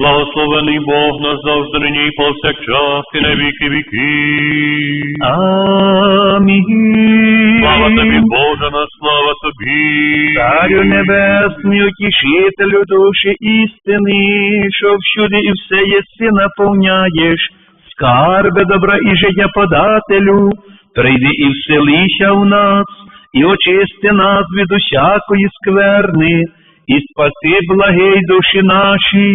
Благословений Бог нас завжди нині і повсякчас, і на віки віки. Амінь. Слава тобі, Боже, на слава тобі. Царю небесний, утішителю душі істини, що всюди і все єси наповняєш, скарби добра і життя подателю, прийди і вселися у нас, і очисти нас від усякої скверни, і спаси благий душі наші,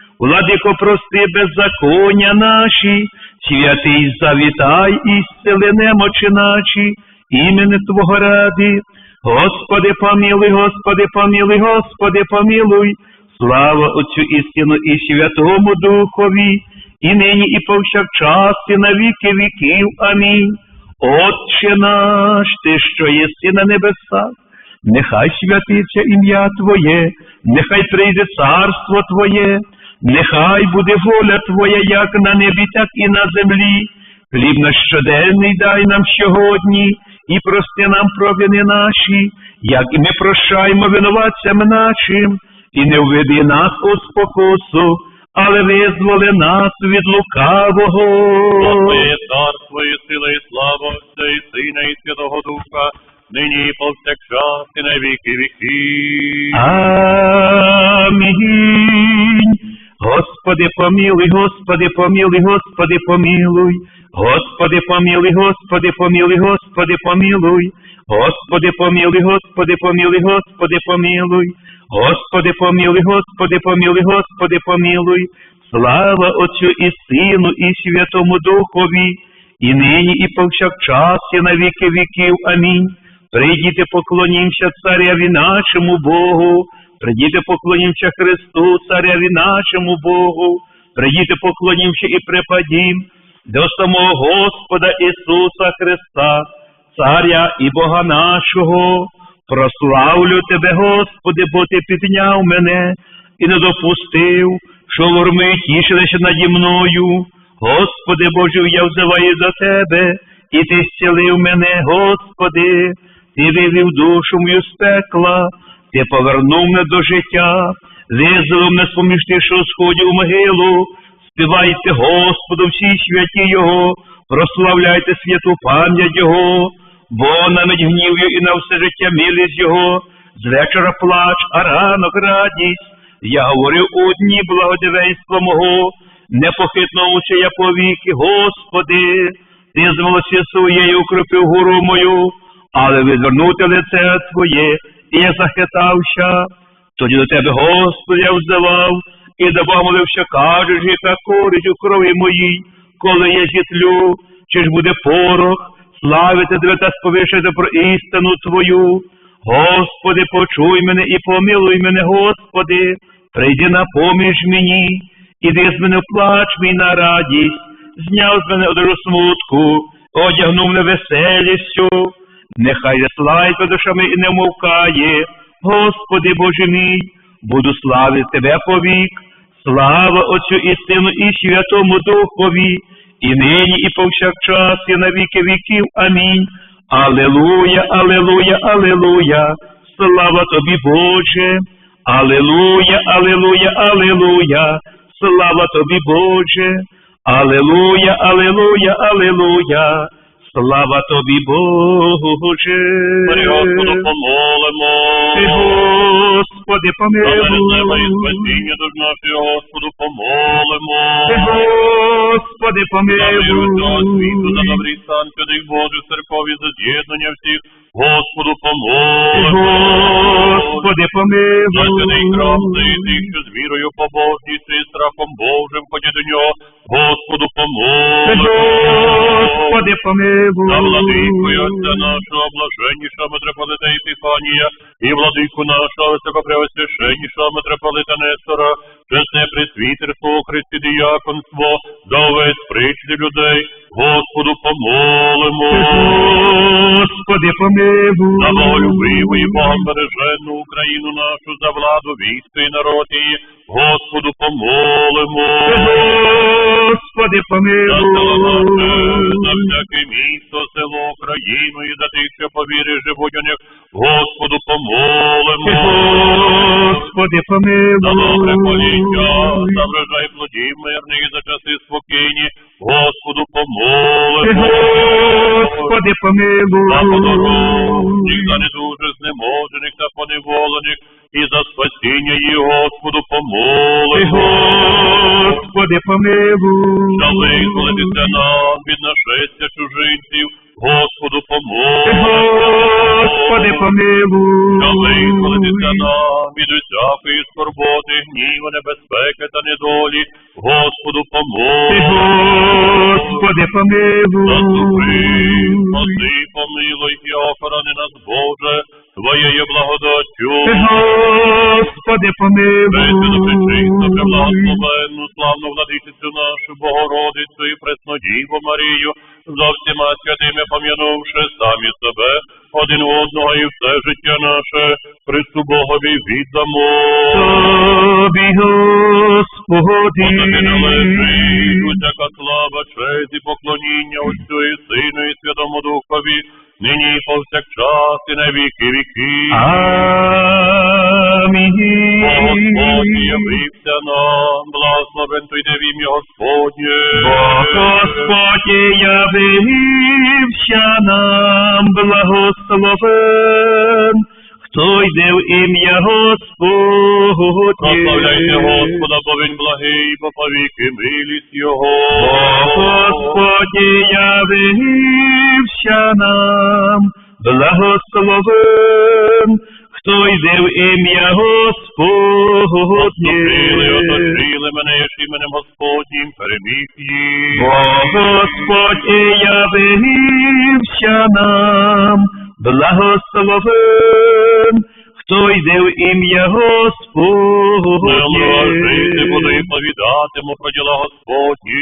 владико, прости беззаконня наші, святий завітай і зцели немочі наші, імени Твого ради. Господи, помилуй, Господи, помилуй, Господи, помилуй. Слава Отцю і Сину, і Святому Духові, і нині, і повсякчас, і на віки віків. Амінь. Отче наш, Ти, що єси на небесах, нехай святиться ім'я Твоє, нехай прийде царство Твоє, нехай буде воля Твоя, як на небі, так і на землі. Хліб наш щоденний дай нам сьогодні, і прости нам провини наші, як і ми прощаємо винуватцям нашим, і не введи нас у спокусу, але визволи нас від лукавого. Твоє царство і сила, і слава Отця і Сина, і Святого Духа, нині і повсякчас, і на віки віки. Амінь. Господи, помилуй, Господи, помилуй, Господи, помилуй. Господи, помилуй, Господи, помилуй, Господи, помилуй. Господи, помилуй, Господи, помилуй, Господи, помилуй. Господи, помилуй, Господи, помилуй, Господи, помилуй. Слава Отцю і Сину, і Святому Духові, і нині, і повсякчас, і на віки віків. Амінь. Прийдіте, поклонімся царяві нашому Богу. Прийдіте, поклонімся Христу, царяві нашому Богу. Прийдіте, поклонімся і припадім до самого Господа Ісуса Христа, Царя і Бога нашого. Прославлю Тебе, Господи, бо Ти підняв мене і не допустив, що ворми тішилися наді мною. Господи Боже, я взиваю за Тебе, і Ти зцілив мене, Господи, Ти вивів душу мою з пекла, Ти повернув мене до життя, визволив мене з поміж сходів у могилу. Співайте Господу всі святі Його, прославляйте святу пам'ять Його, бо навіть гнів'ю і на все життя милість Його, з вечора плач, а ранок радість. Я говорю у дні благодивенства мого, непохитно учи я повіки, Господи, ти з волосі своєю укропив гору мою, але відвернути лице Твоє, і я захитався. Тоді до тебе, Господи, я взивав, і до Бога молився, кажеш, яка користь у крові моїй, коли я зітлю, чи ж буде порох, славити тебе та сповішити про істину Твою. Господи, почуй мене і помилуй мене, Господи, прийди на поміж мені, іди з мене плач мій на радість, зняв з мене одежу смутку, одягнув мене веселістю, нехай славиться душами і не мовкає, Господи Боже мій, буду славити Тебе повік, слава Отцю і Сину, і Святому Духові, і нині, і повсякчас, і на віки віків. Амінь. Алелуя, алелуя, алелуя, слава тобі, Боже. Алелуя, алелуя, алелуя, слава тобі, Боже. Алелуя, алелуя, алелуя, слава тобі, Боже. Господу помолимо. Ти, Господи, І помилуй. спасіння душ нашої, Господу помолимо. Господи, світу, за помилуй. добрий стан святих Божих церков за з'єднання всіх, Господу помолимо. Господи, За святий храм, за помилуй. тих, що з вірою, побожністю і страхом Божим ходять до нього, Господу помолимо. Господи, За владику і помилуй. отця нашого, блаженнішого митрополита Епіфанія, і владику нашого, високопреосвященнішого митрополита Нестора, чесне присвітерство, Христі діяконство, да увесь причти людей, Господу помолимо. Господи, помилуй. За боголюбиву і Богом бережену Україну нашу, за владу війська і народ її, Господу помолимо. Господи, За за всяке місто, село, країну і за тих, що по вірі живуть у них, Господу помолимо. Господи, За добре поліття, помилуй. за врожай плодів мирних і за часи спокійні, Господу помолимо. Господи, За подорожніх, помилуй. за недужих, знеможених та поневолених, і за спасіння її, Господу помолимо. Господи, помилуй. Та визволитися нам від нашестя чужинців, Господу помолимо. Господи, помилуй. Визволитися нам від усякої скорботи, гніву, небезпеки та недолі, Господу помолимо. Господи, Заступи, помилуй. спаси, помилуй і охорони нас, Боже, Твоєю благодаттю. Господи, Пречисту, помилуй. преблагословенну, славну владичицю нашу, Богородицю і Преснодіву Марію, за всіма святими пом'янувши самі себе, один одного і все життя наше, Христу Богові віддамо. Тобі, Господи. Тобі належить усяка слава, честь і поклоніння Отцю і Сину і Святому Духові, нині і повсякчас і на віки віки. Амінь. Господь явився нам, благословен той де в ім'я Господнє. Господь явився нам, благословен, хто йде в ім'я Господнє. Прославляйте Господа, бо він благий, бо повіки милість Його. Господь явився нам, благословен, хто йде в ім'я Господнє. Отступили, оточили мене ж іменем Господнім, переміг їх. Бо Господь явився нам, благословен, хто йде в ім'я Господнє. Жити буду і повідатиму про діла Господні.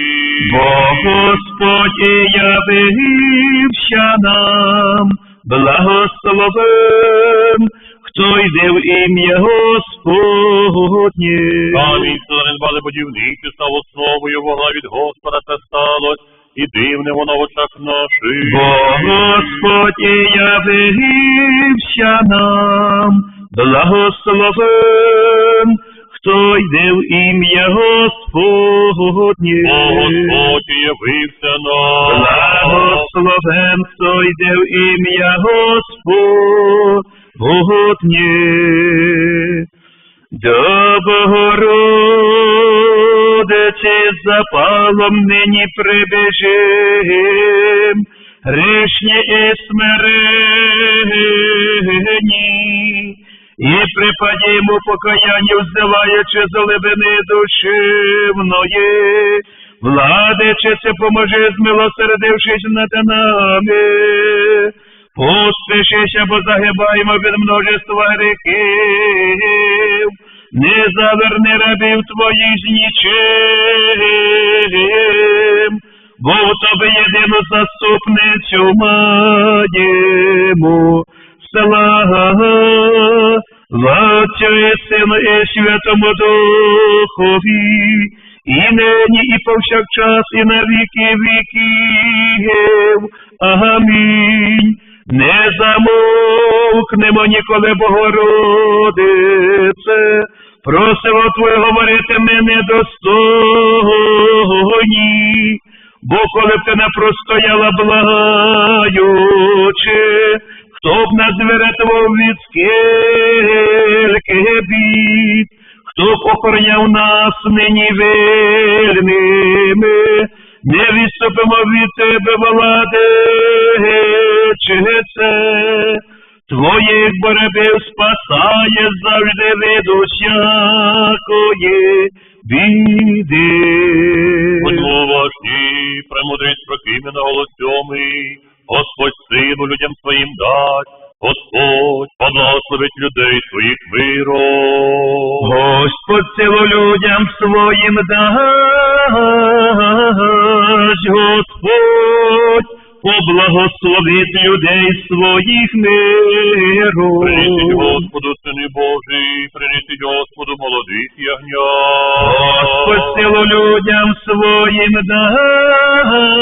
Бо Господь явився нам, благословен, хто йде в ім'я Господнє. Камінь, що занедбали будівничі, став основою вогла від Господа це сталось, і дивне воно в очах наших. Бо Господь явився нам, благословен, хто йде в ім'я Господнє. Бо Господь явився нам. Благословен, хто йде в ім'я Господнє. До Богородиці запалом нині прибіжим, грішні і смирені, і припадімо покаяння, взиваючи з глибини душевної, владичице, поможи, змилосердившись над нами. Поспішися, бо загибаємо від множества гріхів, не заверни рабів твоїх з нічим, бо в тобі єдину заступницю маємо. Слава Отцю і Сину і Святому Духові, і нині, і повсякчас, і на віки віків. Амінь. Не замовкнемо ніколи, Богородице, просимо Твоє говорити ми недостойні, бо коли б ти не простояла благаючи, хто б нас врятував від скільки бід, хто б охороняв нас нині вільними, не відступимо від тебе, владичице, твоїх боротьбів спасає завжди від усякої біди. Будьмо премудрість прокимена голосьомий, Господь силу людям своїм дасть, Господь поблагословить людей своїх. Господь Господь силу людям своїм дасть, Господь поблагословить людей своїх миру. Принесіть Господу, сини Божі, принесіть Господу молодих ягнят. Господь силу людям своїм дасть,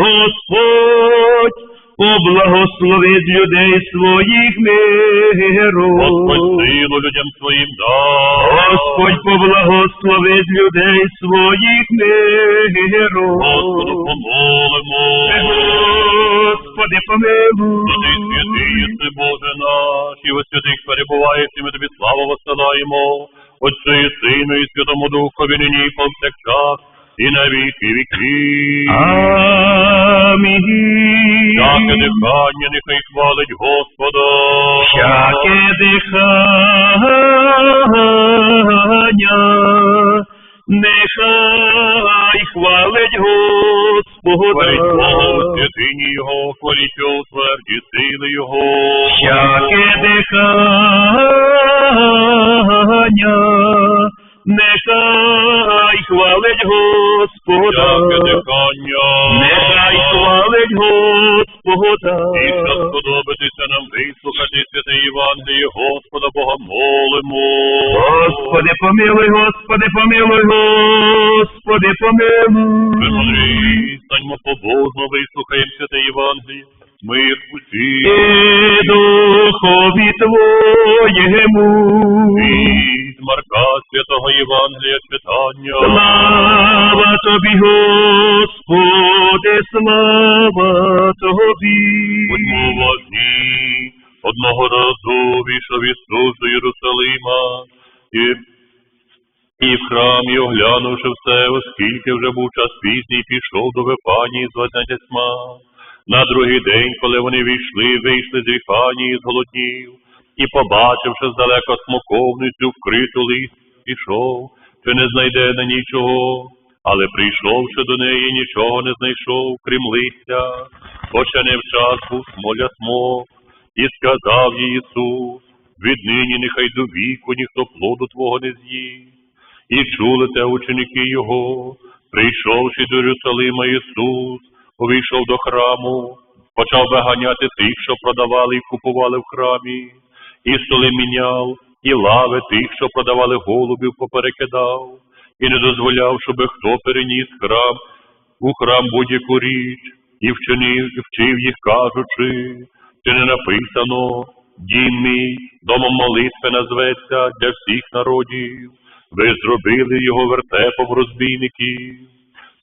Господь поблагословить людей своїх миру. Господь силу людям своїм дасть. Господь поблагословить людей Господи, помилуй. Святий святий єси Боже наш, і во святих перебуваєш, і ми тобі славу восилаємо. Отцю і Сину, і Святому Духові, нині повсякчас, і на віки віків. Амінь. Всяке дихання нехай хвалить Господа. Всяке дихання, нехай хвалить Господа. Хваліть Бога у святині Його, хваліть Його у тверді сили Його. Всяке дихання, нехай хвалить Господа. Всяке дихання. Нехай хвалить Господа. І що сподобатися нам вислухати святе Євангеліє Господа Бога молимо. Господи, помилуй, Господи, помилуй, Господи, помилуй. Пресвятий, станьмо побожно, вислухаємо святе Євангеліє. Мир усі. І духові Твоєму. Від Марка святого Євангелія читання. Слава Тобі, Господи, слава Тобі. Будьмо уважні. Одного разу війшов Ісус до Єрусалима і, і в храмі, оглянувши все, оскільки вже був час пізній, пішов до Вифанії з дванадцятьма. На другий день, коли вони війшли, вийшли з Вифанії, зголоднів, і, побачивши здалека смоковницю, вкриту лист, пішов, чи не знайде на нічого. Але прийшовши до неї, нічого не знайшов, крім листя, в час був смоля смок. І сказав їй Ісус, віднині нехай до віку ніхто плоду Твого не з'їсть. І чули те ученики Його, прийшовши до Єрусалима Ісус, увійшов до храму, почав виганяти тих, що продавали і купували в храмі, і столи міняв, і лави тих, що продавали голубів, поперекидав, і не дозволяв, щоб хто переніс храм у храм будь-яку річ, і вчинив, і вчив їх, кажучи, чи не написано, дім мій, домом молитви назветься для всіх народів. Ви зробили його вертепом розбійників.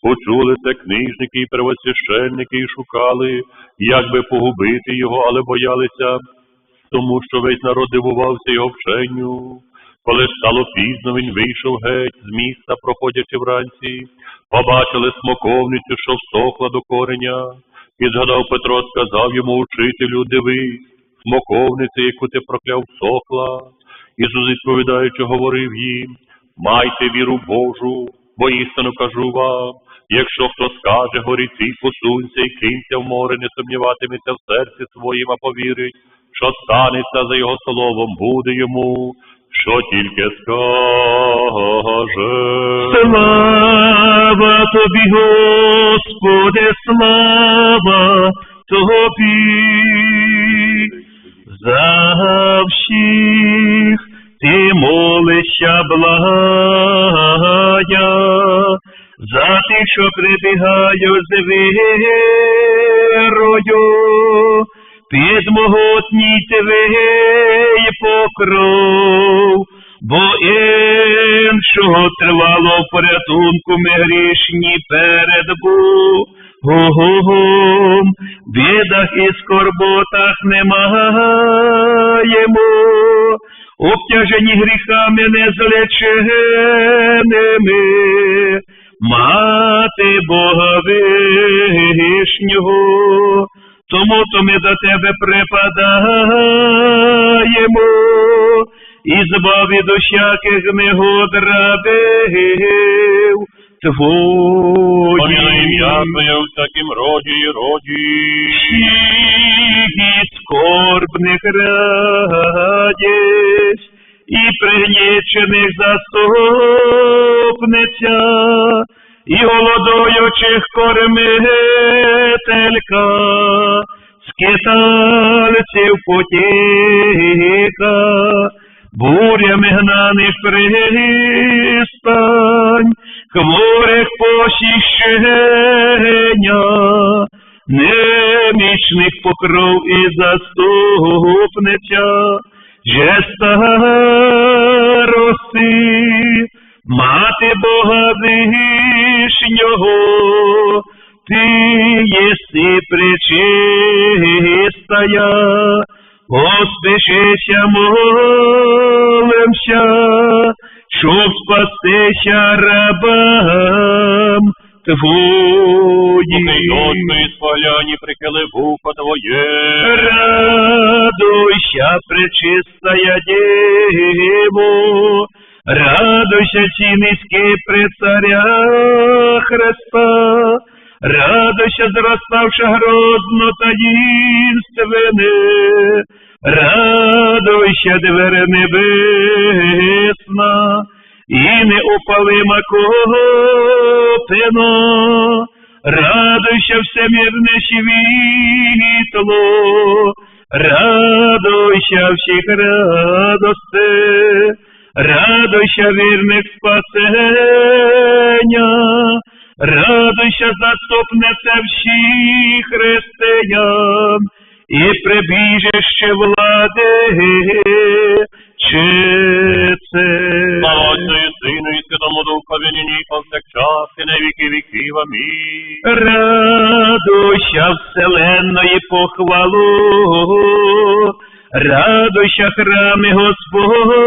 Почули це книжники і первосвященники і шукали, як би погубити його, але боялися, тому що весь народ дивувався його вченню. Коли стало пізно, він вийшов геть з міста, проходячи вранці, побачили смоковницю, що всохла до кореня, і згадав Петро, сказав йому учителю, дивись, смоковниця, яку ти прокляв, всохла. Ісус, відповідаючи, говорив їм, майте віру Божу, бо істину кажу вам, якщо хто скаже горіці, посунься і кинься в море, не сумніватиметься в серці своїм, а повірить, що станеться за його словом, буде йому, що тільки скаже. Слава тобі, Господи, слава тобі. За всіх ти молишся благая, за тих, що прибігають з вірою, під могутній твій покров, бо іншого тривало в порятунку ми грішні перед Богом, бідах і скорботах не маємо, обтяжені гріхами незлеченими, мати Бога вишнього, тому то ми до тебе припадаємо, і збав від усяких негод рабів Поміна твоїх. ім'я Твоє у всякім роді і роді. Всіх і скорбних радість, і пригнічених заступниця, і голодуючих кормителька, скитальців потіка, щоб спастися рабам Ти твоїм. Господи, спаляні, прихили вухо Твоє. Радуйся, пречистая Дево, радуйся, ці низькі при царя Христа, радуйся, зроставши грозно таїнственне, радуйся, двери небесна, і неопалима копино, радуйся, всемірне світло, радуйся всіх радости, радуйся вірних спасення, радуйся заступниця всіх християн, і прибіжище влади Отцю і Сину і Святому Духові, нині повсякчас, і на віки віків. Амінь. Радуйся вселенної похвалу, радуйся храми Господні,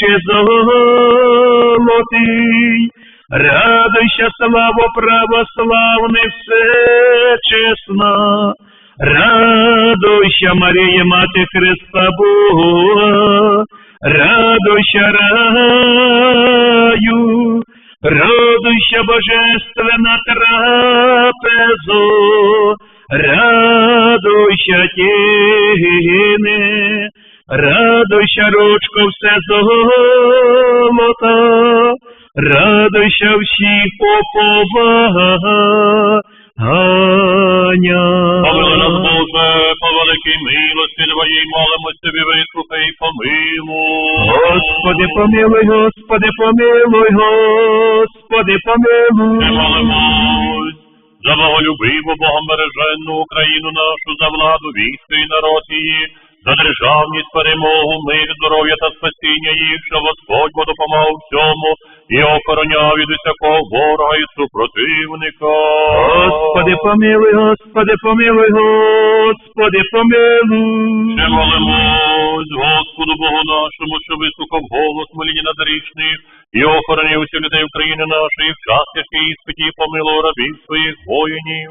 святильниче золотий, радуйся, слава православний всечесна, радуйся, Марія, Мати Христа Бога, радуйся, раю, радуйся, Божественна трапезо, радуйся, тіни, радуйся, ручко все золота, радуйся всіх поповання. Помилуй нас, Боже, по великій милості Твоїй, молимось Тобі, вислухай і помилуй. Господи, помилуй, Господи, помилуй, Господи, Ми помилуй. молимось за боголюбиву, богомереженну Україну нашу, за владу війська і народ її, за державність, перемогу, мир, здоров'я та спасіння їх, що Господь бо допомагав всьому і охороняв від усякого ворога і супротивника. Господи, помилуй, Господи, помилуй, Господи, помилуй. Ще молимось Господу Богу нашому, що вислухав голос моління надарічних і охоронив усіх людей України нашої, в час тяжких іспиті і помилував рабів своїх воїнів.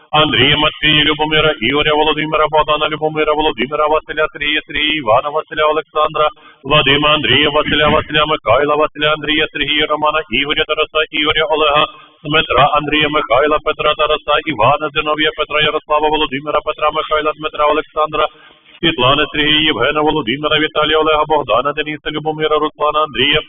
Андрія, Матвія, Любомира, Ігоря, Володимира, Богдана, Любомира, Володимира, Василя, Сергія, Сергія, Івана, Василя, Олександра, Вадима, Андрія, Василя, Василя, Михайла, Василя, Андрія, Сергія, Романа, Ігоря, Тараса, Ігоря, Олега, Дмитра, Андрія, Михайла, Петра, Тараса, Івана, Зиновія, Петра, Ярослава, Володимира, Петра, Михайла, Дмитра, Олександра, Світлани, Сергія, Євгена, Володимира, Віталія, Олега, Богдана, Дениса, Любомира, Руслана, Андрія,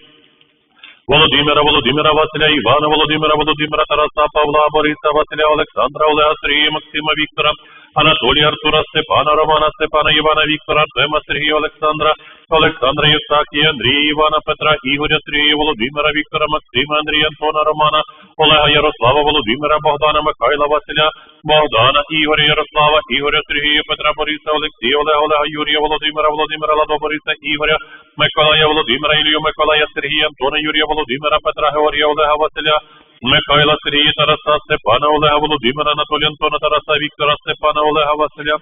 Володимира, Володимира, Василя, Івана, Володимира, Володимира, Тараса, Павла, Бориса, Василя, Олександра, Олега, Сергія, Максима, Віктора, Анатолія, Артура, Степана, Романа, Степана, Івана, Віктора, Артема, Сергія, Олександра, Олександра, Євстахія, Андрія, Івана, Петра, Ігоря, Сергія, Володимира, Віктора, Максима, Андрія, Антона, Романа, Олега, Ярослава, Володимира, Богдана, Михайла, Василя, Богдана, Ігоря, Ярослава, Ігоря, Сергія, Петра, Бориса, Олексія, Олега, Олега, Юрія, Володимира, Володимира, Ладо, Бориса, Ігоря, Миколая, Володимира, Ілію, Миколая, Сергія, Антона, Юрія, Володимира, Петра, Георгія, Олега, Василя, Михайла Сергія Тараса, Степана Олега, Володимира, Анатолія Антона, Тараса, Віктора, Степана Олега, Василя,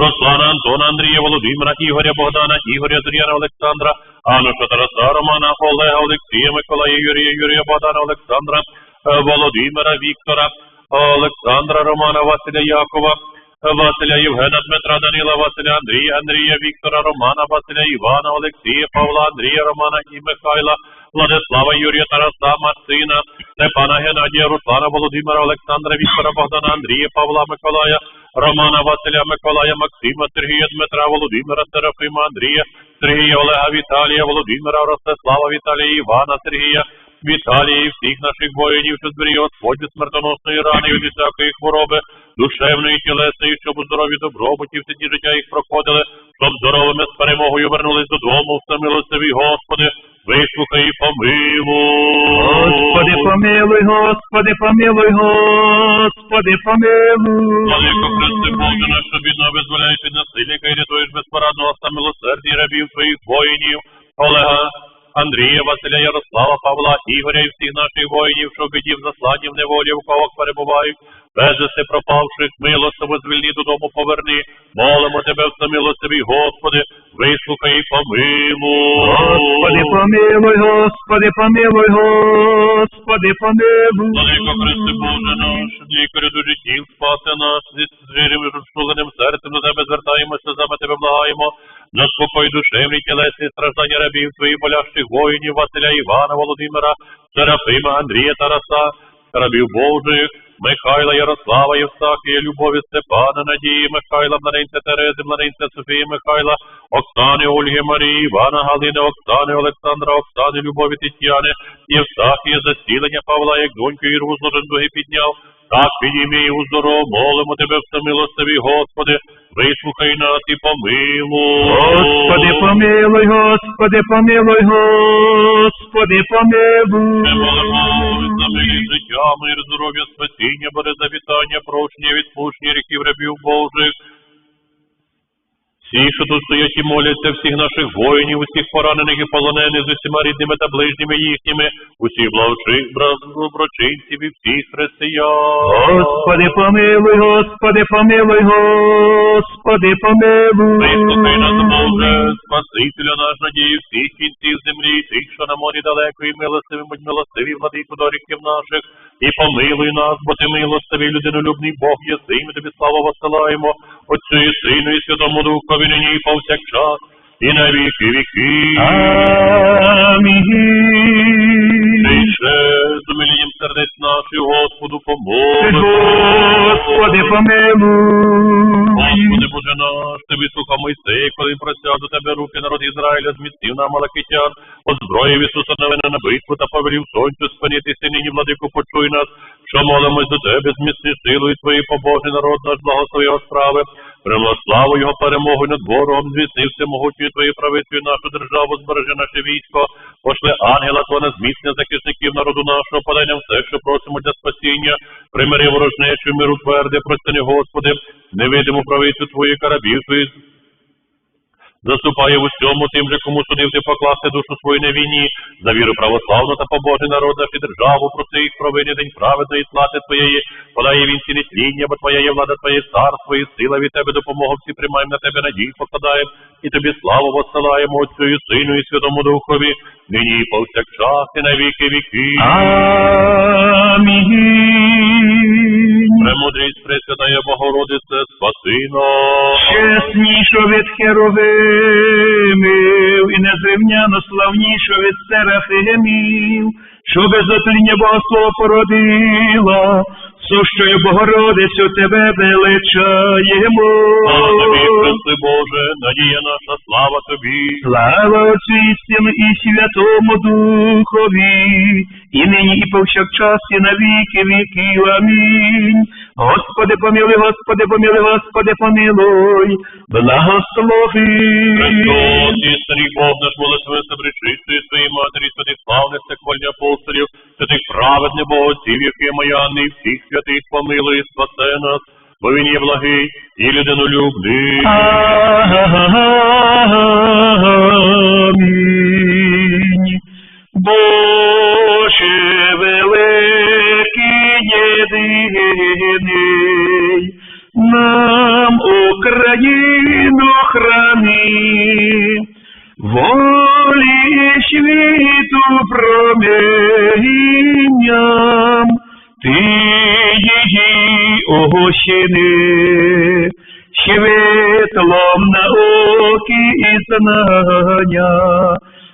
Руслана, Антона, Андрія, Володимира, Ігоря, Богдана, Ігоря, Зріяна, Олександра, Ануша, Тараса, Романа, Олега, Олексія, Миколая, Юрія, Юрія, Богдана, Олександра, е, Володимира, Віктора, Олександра, Романа, Василя, Якова, Василя Євгена, Дмитра, Данила, Василя, Андрія, Андрія, Віктора, Романа, Василя, Івана, Олексія, Павла, Андрія, Романа і Михайла, Владислава, Юрія, Тараса, Марцина, Степана, Геннадія, Руслана, Володимира, Олександра, Віктора, Богдана, Андрія, Павла, Миколая, Романа, Василя, Миколая, Максима, Сергія, Дмитра, Володимира, Серафима, Андрія, Сергія, Олега, Віталія, Володимира, Ростислава, Віталія, Івана, Сергія, Віталія і всіх наших воїнів, що зберіг Господь смертоносної рани від усякої хвороби, душевної, тілесної, щоб у здоров'ї добробуті всі ті життя їх проходили, щоб здоровими з перемогою вернулись додому, все милостиві, Господи, вислухай і помилуй. Господи, помилуй, Господи, помилуй, Господи, помилуй. Владико Христе Боже наш, що бідно визволяєш від насильника і рятуєш безпорадного ста милосердя рабів твоїх воїнів, Олега, Андрія, Василя, Ярослава, Павла, Ігоря і всіх наших воїнів, що в біді в засланні в неволі, в кого перебувають, безвісти пропавших, милостиво звільні додому поверни, молимо тебе, в всемилостивий, Господи, вислухай і помилуй. Господи, помилуй, Господи, помилуй, Господи, помилуй. Владико Христе Боже наш, лікарю дуже тіл, спаси нас, зі звірим і розчуленим серцем до тебе звертаємося, за тебе благаємо, заспокой душевні тілесні страждання рабів твоїх болящих воїнів, Василя Івана, Володимира, Серафима, Андрія, Тараса, рабів Божих, Михайла, Ярослава, Євстахія, Любові, Степана, Надії, Михайла, Млинця, Терези, Млинця, Софії, Михайла, Оксани, Ольги, Марії, Івана, Галини, Оксани, Олександра, Оксани, Любові, Тетяни, Євстахія, засілення Павла, як доньку Ірву з дуги підняв, так підійми і уздоров, молимо тебе, всемилостиві, Господи, вислухай нас і помилуй. Господи, помилуй, Господи, помилуй, Господи, Ми помилуй. молимо за милість життя, мир, здоров'я, спасіння, бере завітання, прощення, відпущення ріків рабів Божих. Всі, що тут стоять і моляться, всіх наших воїнів, усіх поранених і полонених з усіма рідними та ближніми їхніми, усіх благочи- бра- доброчинців і всіх християн. Господи, помилуй, Господи, помилуй, Господи, Вислухай нас. Боже, Спасителя наш надії всіх кінців землі, тих, що на морі далеко, і милостиві, будь милостиві, владику доріків наших, і помилуй нас, бо ти милостивий, людинолюбний Бог єси, ми тобі славу посилаємо, Отцю і Сину, і Святому Духові, нині повсякчас, і на віки віки. Амінь. Тише, з умилінням сердець наших, Господу помоги. Господи, помилуй. Господи Боже наш, ти вислухав Мойсея, коли він простяг до тебе руки народ Ізраїля, змістив на Малакитян, озброїв Ісуса Навина на битву та повелів сонцю спинитися нині, владику, почуй нас, що молимось до тебе, зміцни силою твої побожий народ наш, благослови його справи, примла славу його перемогу над ворогом, звісни всемогутньою твоєю правицею нашу державу, збережи наше військо, пошли ангела Твого на зміцнення захисників народу нашого, подай все, що просимо для спасіння, примири ворожнечу, миру тверди, простини, Господи, невидиму правицю Твою карабів Твоїх, Заступає в усьому тим же, кому судив ти покласти душу свою на війні, за віру православну та побожий народ наш і державу, проси їх провини день праведної слати твоєї, подає він ці нетління, бо твоя є влада, твоє царство і сила від тебе допомогу всі приймаємо на тебе надію покладаємо, і тобі славу воссилаємо Отцю і Сину і Святому Духові, нині і повсякчас, і на віки віки. Амінь. Премудрість Пресвятая Богородице, спаси нас. Чеснішу від херовимів і незрівняно славнішу від серафимів, що без отління Богослова породила, сущою Богородицю тебе величаємо. Слава тобі, Христи Боже, надія наша, слава тобі. Слава Отцю і Сину і Святому Духові, і нині, і повсякчас, і на віки віків. Амінь. Господи, помилуй, Господи, помилуй, Господи, помилуй, благослови. Христос, істинний Бог наш молитвися причистої своїй матері, святих славних церквальні апостолів, святих праведних богоців, які мояни, і всіх святих помилуй, спасе нас, бо він є благий і людинолюбний. Амінь. Боже великий єдиний, нам Україну храни, волі світу промінням, ти її огощини, світлом науки і знання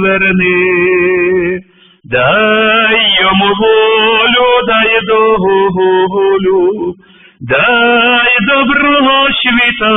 нас дай йому волю, дай долю, дай доброго світа,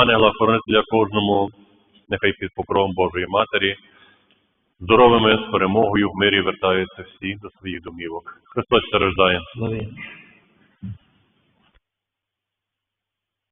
ангела хоронителя кожному, нехай під покровом Божої Матері. Здоровими з перемогою в мирі вертаються всі до своїх домівок. Христос. Слава.